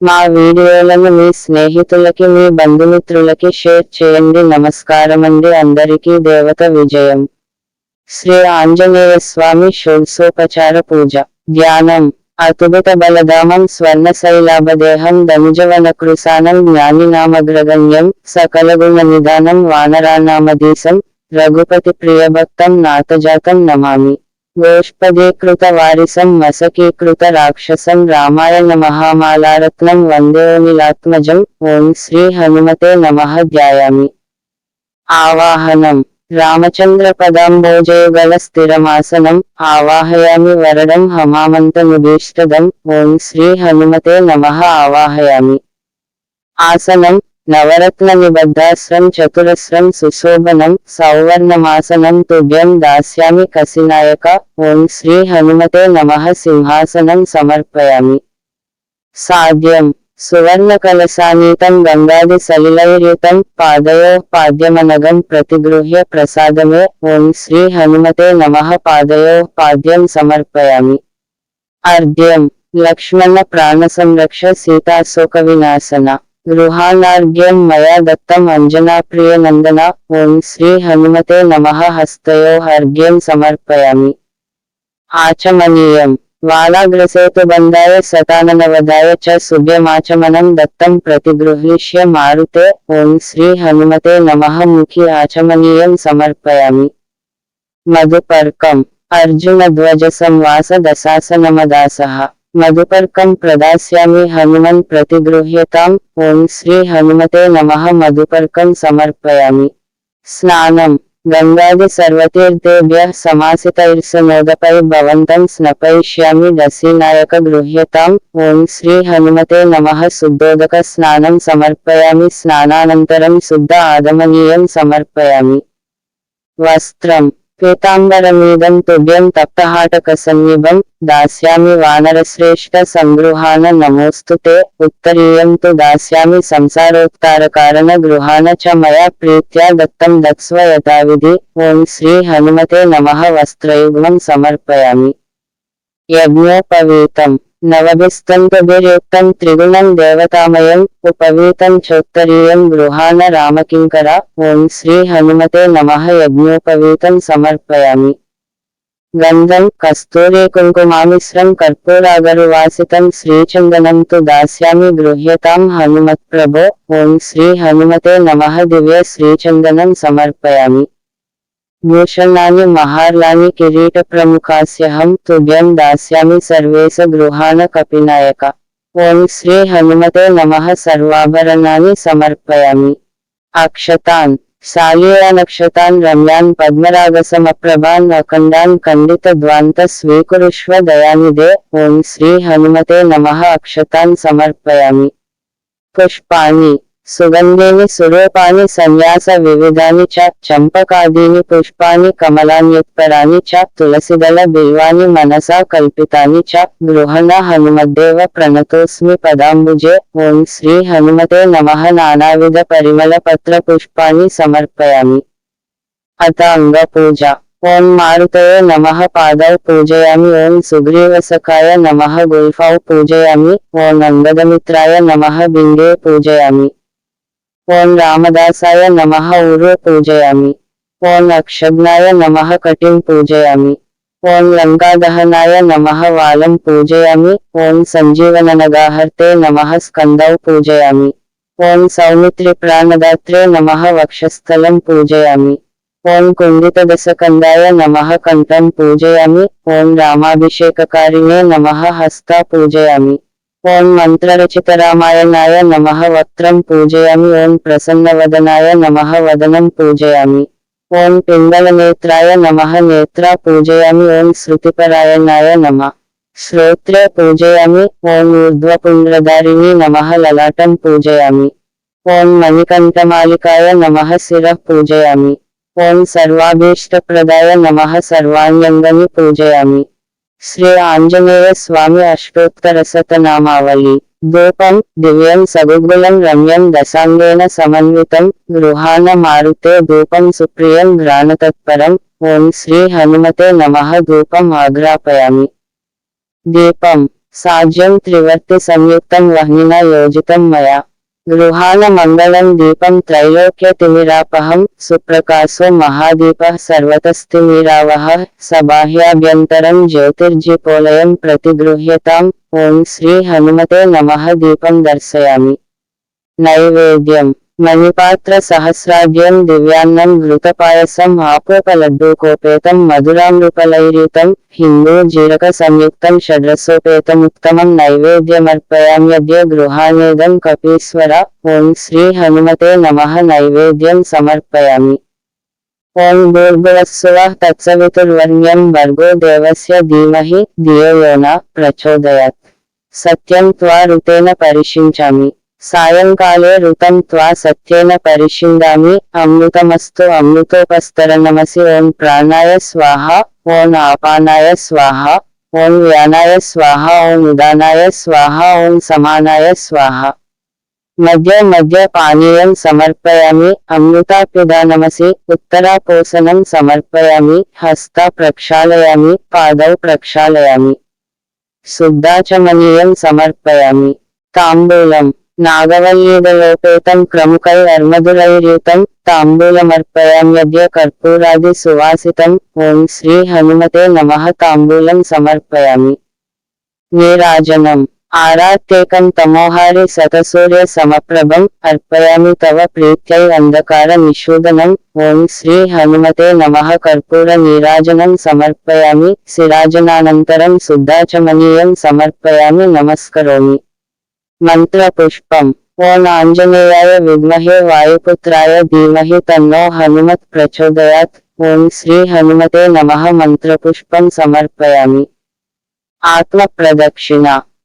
మా వీడియోలను మీ స్నేహితులకి మీ బంధుమిత్రులకి షేర్ చేయండి. నమస్కారమండి. అందరికీ దేవత విజయం. శ్రీ ఆంజనేయ స్వామి షోడ్సోపచార పూజ. ధ్యానం. అతుబిత బలధామం స్వర్ణశైలాభదేహం ధనుజవన కృసానం జ్ఞానినామగ్రగణ్యం సకలగుణ నిదానం వానరానామదీశం రఘుపతి ప్రియభక్తం నాథజాతం నమామి. గోష్పదీకృత వారిసం మసకీకృత రాక్షసం రామాయణ మహామాలారత్నం వందేమిలాత్మజం ఓం శ్రీ హనుమతే నమః ధ్యాయామి. ఆవాహనం. రామచంద్ర పదాంబోజయుగల స్థిరమాసనం ఆవాహయామి వరడం హమామంతముభీష్టదం ఓం శ్రీ హనుమతే నమః ఆవాహయామి. ఆసనం. నవరత్న నిబద్ధాశ్రం చతురస్రం సుశోభనం సౌవర్ణమాసనం తుభ్యం దాస్యామి కసినాయక ఓం శ్రీ హనుమతే నమ సింహాసనం సమర్పయామి. సాధ్యం. సువర్ణ కలశానీతం గంగాది సలిలైర్యుతం పాదయో పాద్యమనగం ప్రతిగృహ్య ప్రసాదమే ఓం శ్రీ హనుమతే నమ పాదయో పాద్యం సమర్పయామి. అర్ధ్యం లక్ష్మణ ప్రాణ సంరక్ష సీతాశోక వినాశన. గృహానార్ఘ్యం మయా దత్తం అంజనాప్రియ నందన ఓం శ్రీ హనుమతే నమః హస్తయో అర్ఘ్యం సమర్పయామి ఆచమనీయం వాలాగ్రసేతుబంధాయ సతాననవదాయ చ శుభ్యమాచమనం దత్తం ప్రతిగృహ్లిష్య మారుతే ఓం శ్రీ హనుమతే నమః ముఖి ఆచమనీయం సమర్పయామి మధుపర్కం అర్జున ధ్వజ సంవాస దశాసనమదాసః మధుపర్కం ప్రదాస్యామి హనుమన్ ప్రతిగృహ్యతాం. ఓం శ్రీ హనుమతే నమ మధుపర్కం సమర్పయామి. స్నానం. గంగాది సర్వతీర్థేభ్య సమాసితైర్సమోదపై భవంతం స్నపయిష్యామి దశీనాయక గృహ్యతాం. ఓం శ్రీ హనుమతే నమ శుద్ధోదక స్నానం సమర్పయామి. స్నానానంతరం శుద్ధ ఆదమనీయం సమర్పయామి. వస్త్రం. శ్వేతాంబరమీదం తుభ్యం తప్తహాటక సన్నిభం దాస్యామి వానరశ్రేష్ఠ సంగృహాన నమోస్తుతే ఉత్తరీయం తు దాస్యామి సంసారోత్తార కారణ గృహాన చ మయా ప్రీత్యా దత్తం దత్స్వ యథావిధి ఓం శ్రీ హనుమతే నమ వస్త్రయుగ్మం సమర్పయామి. యజ్ఞోపవీతం. నవభిస్తంతుభిర్యుక్తం త్రిగుణం దేవతామయం ఉపవీతం చోత్తరీయం గృహాన రామకింకర ఓం శ్రీ హనుమతే నమ యజ్ఞోపవీతం సమర్పయామి గంధం కస్తూరి కుంకుమామిశ్రం కర్పూరాగరువాసితం శ్రీచందనం తు దాస్యామి గృహ్యతాం హనుమత్ప్రభో ఓం శ్రీ హనుమతే నమ దివ్య శ్రీచందనం సమర్పయామి భూషణాని మహార్లాని కిరీట ప్రముఖాస్యహం తుభ్యం దాస్యామి సర్వేశ గృహాన కపినాయక ఓం శ్రీ హనుమతే నమః సర్వాభరణాని సమర్పయామి అక్షతాన్ శాలీయానక్షతాన్ రమ్యాన్ పద్మరాగసమప్రభాన్ అఖండాన్ ఖండిత ద్వాంత స్వీకురుష్వ దయానిదే ఓం శ్రీ హనుమతే నమః అక్షతాన్ సమర్పయామి పుష్పాణి సుగంధేని సురూపాని సన్యాస వివిధాని చ చంపకాదీని పుష్పాని కమలాన్యుత్పరాని చ తులసిదళ బిల్వాని మనసా కల్పితాని చ గృహణ హనుమద్దేవ ప్రణతోస్మి పదాంబుజే ఓం శ్రీ హనుమతే నమః నానావిధ పరిమళ పత్ర పుష్పాని సమర్పయామి అత అంగ పూజ ఓం మారుతయే నమః పాదౌ పూజయామి ఓం సుగ్రీవసకాయ నమః గుల్ఫౌ పూజయామి ఓం అంగదమిత్రాయ నమః బిందే పూజయామి ఓం రామదాసాయ నమః ఊరు పూజయామి ఓం అక్షజ్ఞాయ నమః కటిం పూజయామి ఓం లంకాదహనాయ నమః వాలం పూజయామి ఓం సంజీవననగాహర్తే నమః స్కందౌ పూజయామి ఓం సౌమిత్రి ప్రాణదాత్రే నమః వక్షస్థలం పూజయామి ఓం కుండితదశకందాయ నమః కంఠం పూజయామి ఓం రామాభిషేకకారిణే నమః హస్త పూజయామి ఓం మంత్రరచిత రామాయణాయ నమ వక్త్రం పూజయామి ఓం ప్రసన్నవదనాయ నమ వదనం పూజయామి. ఓం పింగళనేత్రాయ నమ నేత్ర పూజయామి ఓం శృతిపరాయణాయ నమ. శ్రోత్రే పూజయామి ఓం ఊర్ధ్వపుండ్రధారిణి నమ లలాటం పూజయామి. ఓం మణికంఠమాలికాయ నమ శిర పూజయామి. ఓం సర్వాభీష్టప్రదాయ నమ సర్వాణ్యంగని పూజయామి. శ్రీ ఆంజనేయ స్వామి అష్టోత్తరశతనామావళి దూపం దివ్యం సగుగులం రమ్యం దశాంగేన సమన్వితం. గృహాన మారుతే ధూపం సుప్రియం ఘ్రాణతత్పరం ఓం శ్రీ హనుమతే నమ ధూపం ఆగ్రాపయామి. దీపం సాజ్యం త్రివర్తి సంయుక్తం వహ్నిన యోజితం మయా. గృహాణ మంగళం దీపం త్రైలోక్య తిమిరాపహం సుప్రకాశో మహాదీప సర్వతస్థిమిరావహ సబాహ్యాభ్యంతరం జ్యోతిర్జిపోలయం ప్రతిగృహ్యతాం ఓం శ్రీ హనుమతే నమః దీపం దర్శయామి నైవేద్యం మణిపాత్ర సహస్రాద్యం దివ్యాన్నం ఘృతపాయసం ఆపోపలడ్డూకోపేతం మధురామృపలైరీతం హిందూ జీరక సంయుక్తం షడ్రసోపేతముత్తమం నైవేద్యమర్పయామ్యద్య గృహానేదం కపీశ్వర ఓం శ్రీ హనుమతే నమ నైవేద్యం సమర్పయామి. ఓం భూర్భువస్సువః తత్సవితుర్వర్ణ్యం భర్గో దేవస్య ధీమహి ధియో యో ప్రచోదయాత్. సత్యం త్వా ఋతేన పరిశించామి. సాయంకాలే ఋతం త్వా సత్యేన పరిశిందామి అమృతమస్తు అమృతోపస్తరణమసి ఓం ప్రాణాయ స్వాహ ఓం ఆపానాయ స్వాహ ఓం వ్యానాయ స్వాహ ఓం ఉదానాయ స్వాహ ఓం సమానాయ స్వాహ. మధ్య మధ్య పానీయం సమర్పయామి అమృతాపిదానమసి ఉత్తరాపోసనం సమర్పయామి హస్త ప్రక్షాళయామి పాదౌ ప్రక్షాళయామి శుద్ధాచమనీయం సమర్పయామి. తాంబూలం నాగవల్లీదలోపేతం క్రముకై అర్మధురైర్యుతం తాంబూలమర్పయామ్యద్య కర్పూరాది సువాసితం. ఓం శ్రీ హనుమతే నమః తాంబూలం సమర్పయామి. నీరాజనం. ఆరాత్యేకం తమోహారి శతసూర్య సమప్రభం అర్పయామి తవ ప్రీత్యై అంధకార నిషూదనం. ఓం శ్రీ హనుమతే నమః కర్పూర నీరాజనం సమర్పయామి శిరాజనానంతరం శుద్ధాచమనీయం సమర్పయామి నమస్కరోమి మంత్రపుష్పం ఓం ఆంజనేయాయ విద్మహే వాయుపుత్రాయ ధీమహి తన్నో హనుమత్ ప్రచోదయాత్ ఓం శ్రీ హనుమతే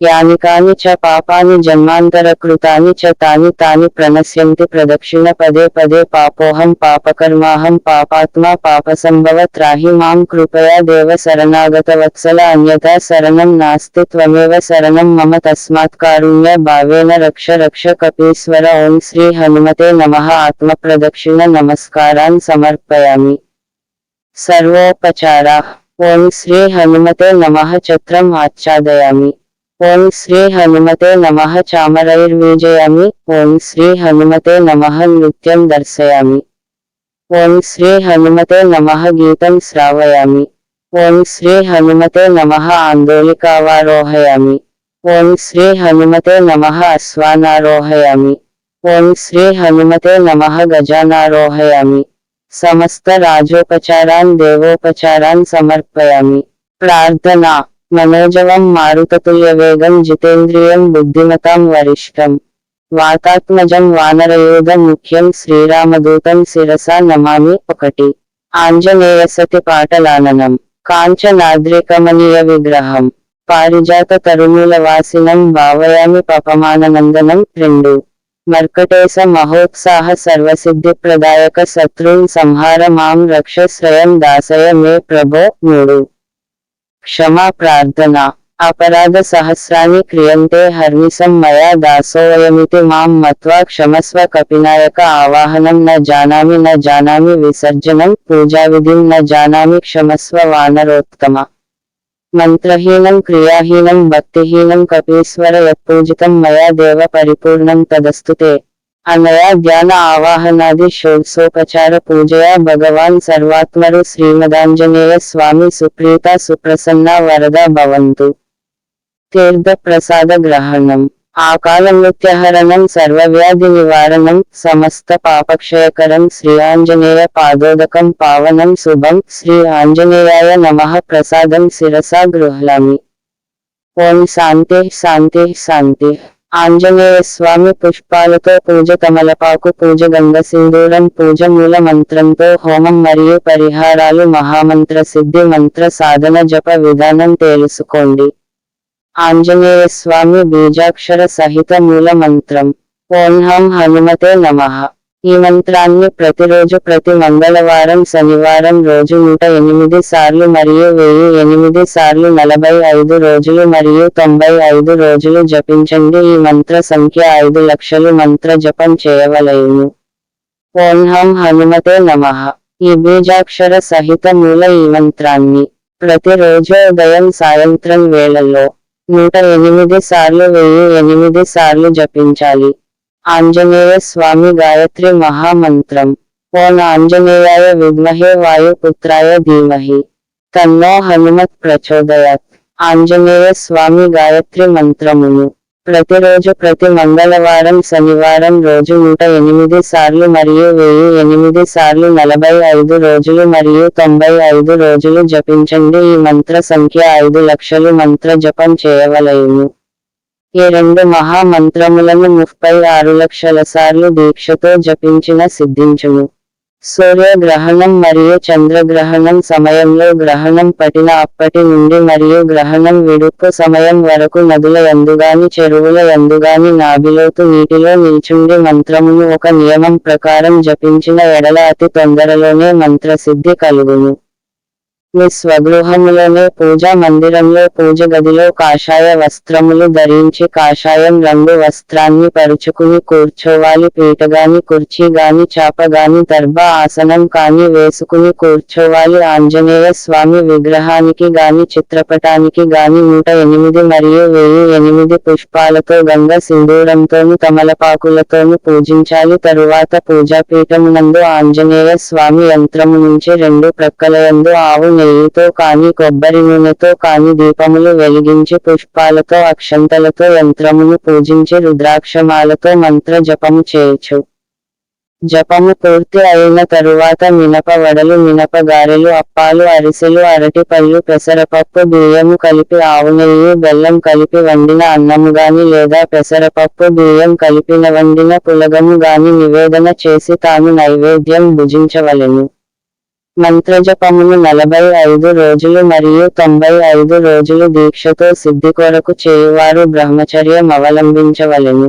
నమః మంత్రపుష్పం సమర్పయామి ఆత్మ ప్రదక్షిణ యాని కాని చ పాపాని జన్మాంతరకృతాని చ తాని తాని ప్రణశ్యంతి ప్రదక్షిణ పదే పదే పాపోహం పాపకర్మాహం పాపాత్మా పాపసంభవ త్రాహి మాం కృపయా దేవ శరణాగత వత్సల అన్యథా శరణం నాస్తి త్వమేవ శరణం మమ తస్మాత్ కారుణ్య భావేన రక్ష రక్ష కపీశ్వర ఓం శ్రీ హనుమతే నమః ఆత్మ ప్రదక్షిణ నమస్కారాన్ సమర్పయామి సర్వోపచారా ఓం శ్రీ హనుమతే నమః ఛత్రం ఆచ్ఛాదయామి ఓం శ్రీ హనుమతే నమః చామరైర్వీజయామి ఓం శ్రీ హనుమతే నమః నృత్యం దర్శయామి ఓం శ్రీ హనుమతే నమః గీతం శ్రావయామి ఓం శ్రీ హనుమతే నమః ఆందోళికావారోహయామి ఓం శ్రీ హనుమతే నమః అశ్వానారోహయామి ఓం శ్రీ హనుమతే నమః గజానారోహయామి సమస్త రాజోపచారాన్ దేవోపచారాన్ సమర్పయామి ప్రార్థన మనోజవం మారుతతుల్యవేగం జితేంద్రియం బుద్ధిమతాం వరిష్టం వాతాత్మజం వానరయోగ ముఖ్యం శ్రీరామదూతం శిరసా నమామి ఒకటి ఆంజనేయ సతి పాటలాననం కాంచనాద్రికమనీయ విగ్రహం పారిజాత తరుణుల వాసినం భావయామి పపమాననందనం రెండు మర్కటేశ మహోత్సాహ సర్వసిద్ధి ప్రదాయక శత్రున్ సంహార మాం రక్ష శ్రయం దాసయ మే ప్రభో మూడు క్షమా ప్రార్థన అపరాధ సహస్రాన్ని క్రియంతే హర్నిసం మయా దాసోయమితి మాం మత్వా క్షమస్వ కపినాయక ఆవాహనం న జానామి న జానామి విసర్జనం పూజావిధిం న జానామి క్షమస్వ వానరోత్తమ. మంత్రహీనం క్రియాహీనం భక్తిహీనం కపీశ్వర యత్పూజితం మయా దేవ పరిపూర్ణం తదస్తుతే అనయా ధ్యాన ఆవాహనాది షోడ్సోపచార పూజయా భగవాన్ సర్వాత్మరు శ్రీమదాంజనేయ స్వామి సుప్రీత సుప్రసన్న వరద భవంతు. తీర్థ ప్రసాద గ్రహణం. ఆకాల మృత్యహరణం సర్వవ్యాధి నివారణం సమస్త పాపక్షయకరం శ్రీ ఆంజనేయ పాదోదకం పావనం శుభం శ్రీ ఆంజనేయాయ నమ ప్రసాదం శిరసా గృహ్లామి. ఓం శాంతి శాంతి శాంతి. ఆంజనేయ స్వామి పుష్పాలతో పూజ తమలపాకు పూజ గంగ సింధూరం పూజ మూల మంత్రంతో హోమం మరియు పరిహారాలు మహామంత్ర సిద్ధి మంత్ర సాధన జప విధానం తెలుసుకోండి. ఆంజనేయ స్వామి బీజాక్షర సహిత మూల మంత్రం. ఓం హం హనుమతే నమః. ఈ మంత్రాన్ని ప్రతిరోజు ప్రతి మంగళవారం శనివారం రోజు నూట ఎనిమిది సార్లు మరియు వెయ్యి ఎనిమిది సార్లు నలభై ఐదు రోజులు మరియు తొంభై ఐదు రోజులు జపించండి. ఈ మంత్ర సంఖ్య ఐదు లక్షలు మంత్ర జపం చేయవలయును ఓం హం హనుమతే నమః. ఈ బీజాక్షర సహిత మూల ఈ మంత్రాన్ని ప్రతిరోజు ఉదయం సాయంత్రం వేళల్లో నూట ఎనిమిది సార్లు వెయ్యి ఎనిమిది సార్లు జపించాలి. ఆంజనేయ స్వామి గాయత్రి మహామంత్రం. ఓం ఆంజనేయాయ విద్మహే వాయుపుత్రాయ ధీమహి. తన్నో హనుమత్ ప్రచోదయాత్. ఆంజనేయ స్వామి గాయత్రి మంత్రమును. ప్రతిరోజు ప్రతి మంగళవారం శనివారం రోజు నూట ఎనిమిది సార్లు మరియు వెయ్యి ఎనిమిది సార్లు నలభై ఐదు రోజులు మరియు తొంభై ఐదు రోజులు జపించండి. ఈ మంత్ర సంఖ్య ఐదు లక్షలు మంత్ర జపం చేయవలయును. ఈ రెండు మహామంత్రములను ముప్పై ఆరు లక్షల సార్లు దీక్షతో జపించిన సిద్ధించును సూర్యగ్రహణం మరియు చంద్రగ్రహణం సమయంలో గ్రహణం పట్టిన అప్పటి నుండి మరియు గ్రహణం విడుపు సమయం వరకు నదుల ఎందుగాని చెరువుల ఎందుగాని నాభిలోతు నీటిలో నిల్చుండి మంత్రమును ఒక నియమం ప్రకారం జపించిన ఎడల అతి తొందరలోనే మంత్రసిద్ధి కలుగును. మీ స్వగృహములోనే పూజా మందిరంలో పూజ గదిలో కాషాయ వస్త్రములు ధరించి కాషాయం రంగు వస్త్రాన్ని పరుచుకుని కూర్చోవాలి. పీటగాని కుర్చీ గాని చాప గాని దర్భ ఆసనం కాని వేసుకుని కూర్చోవాలి. ఆంజనేయ స్వామి విగ్రహానికి గాని చిత్రపటానికి గాని నూట ఎనిమిది మరియు వెయ్యి ఎనిమిది పుష్పాలతో గంగ సింధూరంతోను తమలపాకులతోను పూజించాలి. తరువాత పూజాపీఠమునందు ఆంజనేయ స్వామి యంత్రము నుంచి రెండు ప్రక్కలయందు ఆవు నెయ్యితో కాని కొబ్బరి నూనెతో కాని దీపములు వెలిగించి పుష్పాలతో అక్షంతలతో యంత్రమును పూజించి రుద్రాక్షమాలతో మంత్ర జపము చేయొచ్చు జపము పూర్తి అయిన తరువాత మినప వడలు మినప గారెలు అప్పాలు అరిసెలు అరటి పళ్ళు పెసరపప్పు బియ్యము కలిపి ఆవు నెయ్యి బెల్లం కలిపి వండిన అన్నము గాని లేదా పెసరపప్పు బియ్యం కలిపిన వండిన పులగము గాని నివేదన చేసి తాను నైవేద్యం భుజించవలెను. మంత్రజపమును నలభై ఐదు రోజులు మరియు తొంభై ఐదు రోజులు దీక్షతో సిద్ధి కొరకు చేయువారు బ్రహ్మచర్యం అవలంబించవలెను.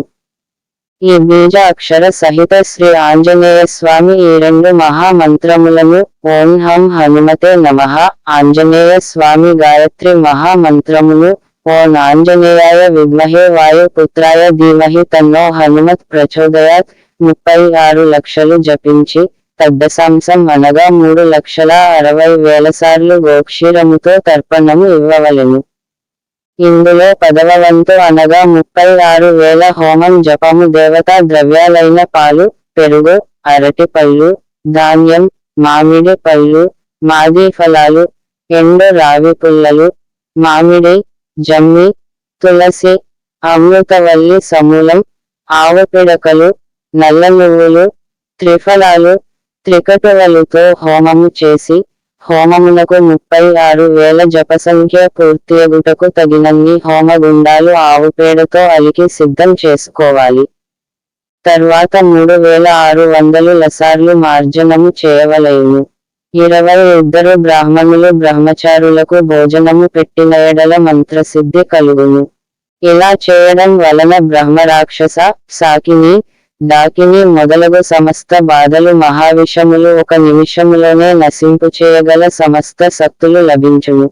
ఈ బీజ అక్షర సహిత శ్రీ ఆంజనేయ స్వామి ఈ రెండు మహామంత్రములను ఓం హం హనుమతే నమః. ఆంజనేయ స్వామి గాయత్రి మహామంత్రమును ఓం ఆంజనేయాయ విద్మహే వాయుపుత్రాయ ధీమహి తన్నో హనుమత్ ప్రచోదయాత్ ముప్పై ఆరు లక్షలు జపించి తద్దశాంసం అనగా మూడు లక్షల అరవై వేల సార్లు గోక్షీరముతో తర్పణము ఇవ్వవలెను. ఇందులో పదవ వంతు అనగా ముప్పై ఆరు వేల హోమం జపము దేవతా ద్రవ్యాలైన పాలు పెరుగు అరటి పళ్ళు ధాన్యం మామిడి పళ్ళు మాది ఫలాలు ఎండు రావి పుల్లలు మామిడి జమ్మి తులసి అమృతవల్లి సమూలం ఆవు పిడకలు నల్ల నువ్వులు త్రిఫలాలు త్రికటువలుతో హోమము చేసి హోమమునకు ముప్పై ఆరు వేల జపసంఖ్య పూర్తియగుటకు తగినన్ని హోమగుండాలు ఆవు పేడతో అలికి సిద్ధం చేసుకోవాలి. తర్వాత మూడు వేల ఆరు వందలు లసార్లు మార్జనము చేయవలయును ఇరవై ఇద్దరు బ్రాహ్మణులు బ్రహ్మచారులకు భోజనము పెట్టిన ఎడల మంత్రసిద్ధి కలుగును. ఇలా చేయడం వలన బ్రహ్మరాక్షస సాకిని దాకిని మొదలగు సమస్త బాధలు మహావిషములు ఒక నిమిషములోనే నశింపు చేయగల సమస్త శక్తులు లభించును.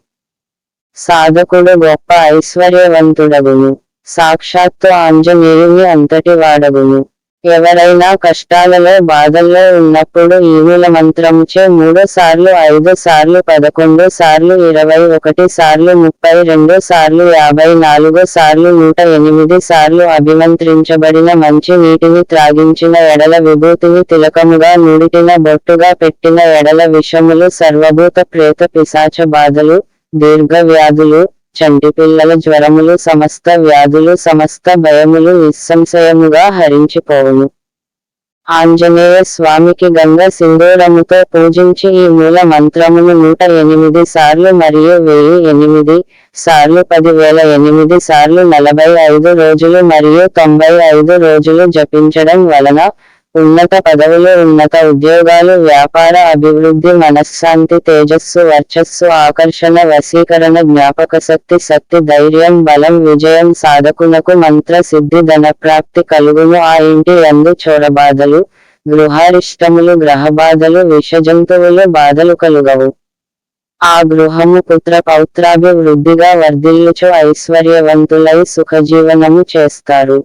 సాధకుడు గొప్ప ఐశ్వర్యవంతుడగును. సాక్షాత్తు ఆంజనేయుని అంతటి వాడగును. ఎవరైనా కష్టాలలో బాధల్లో ఉన్నప్పుడు ఈ మంత్రంచే మంత్రముచే మూడు సార్లు ఐదు సార్లు పదకొండు సార్లు ఇరవై ఒకటి సార్లు ముప్పై రెండు సార్లు యాభై నాలుగు సార్లు నూట ఎనిమిది సార్లు అభిమంత్రించబడిన మంచి నీటిని త్రాగించిన ఎడల విభూతిని తిలకముగా నుడిటిన బొట్టుగా పెట్టిన ఎడల విషములు సర్వభూత ప్రేత పిశాచ బాధలు దీర్ఘ వ్యాధులు చంటి పిల్లల జ్వరములు సమస్త వ్యాధులు సమస్త భయములు నిస్సంశయముగా హరించిపోవును. ఆంజనేయ స్వామికి గంగ సింధూరముతో పూజించి ఈ మూల మంత్రమును నూట ఎనిమిది సార్లు మరియు వెయ్యి ఎనిమిది సార్లు పదివేల ఎనిమిది సార్లు నలభై ఐదు రోజులు మరియు తొంభై ఐదు రోజులు జపించడం వలన ఉన్నత పదవులు ఉన్నత ఉద్యోగాలు వ్యాపార అభివృద్ధి మనశ్శాంతి తేజస్సు వర్చస్సు ఆకర్షణ వశీకరణ జ్ఞాపక శక్తి శక్తి ధైర్యం బలం విజయం సాధకునకు మంత్ర సిద్ధి ధనప్రాప్తి కలుగును. ఆ ఇంటి అందు చోరబాధలు గృహారిష్టములు గ్రహబాధలు విషజంతువులు బాధలు కలుగవు. ఆ గృహము పుత్ర పౌత్రాభివృద్ధిగా వర్ధిల్లుచు ఐశ్వర్యవంతులై సుఖజీవనము చేస్తారు.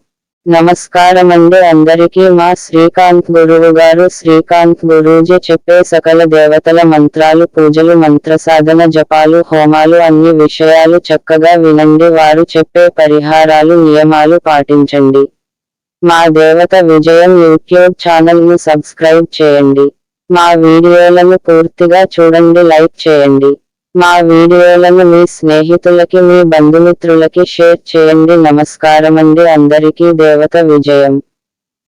నమస్కారమండి అందరికీ మా శ్రీకాంత్ గురువు గారు శ్రీకాంత్ గురూజీ చెప్పే సకల దేవతల మంత్రాలు పూజలు మంత్ర సాధన జపాలు హోమాలు అన్ని విషయాలు చక్కగా వినండి. వారు చెప్పే పరిహారాలు నియమాలు పాటించండి. మా దేవత విజయం యూట్యూబ్ ఛానల్ను సబ్స్క్రైబ్ చేయండి. మా వీడియోలను పూర్తిగా చూడండి లైక్ చేయండి. మా వీడియోలను మీ స్నేహితులకి మీ బంధుమిత్రులకి షేర్ చేయండి. నమస్కారమండి. అందరికీ దేవత విజయం.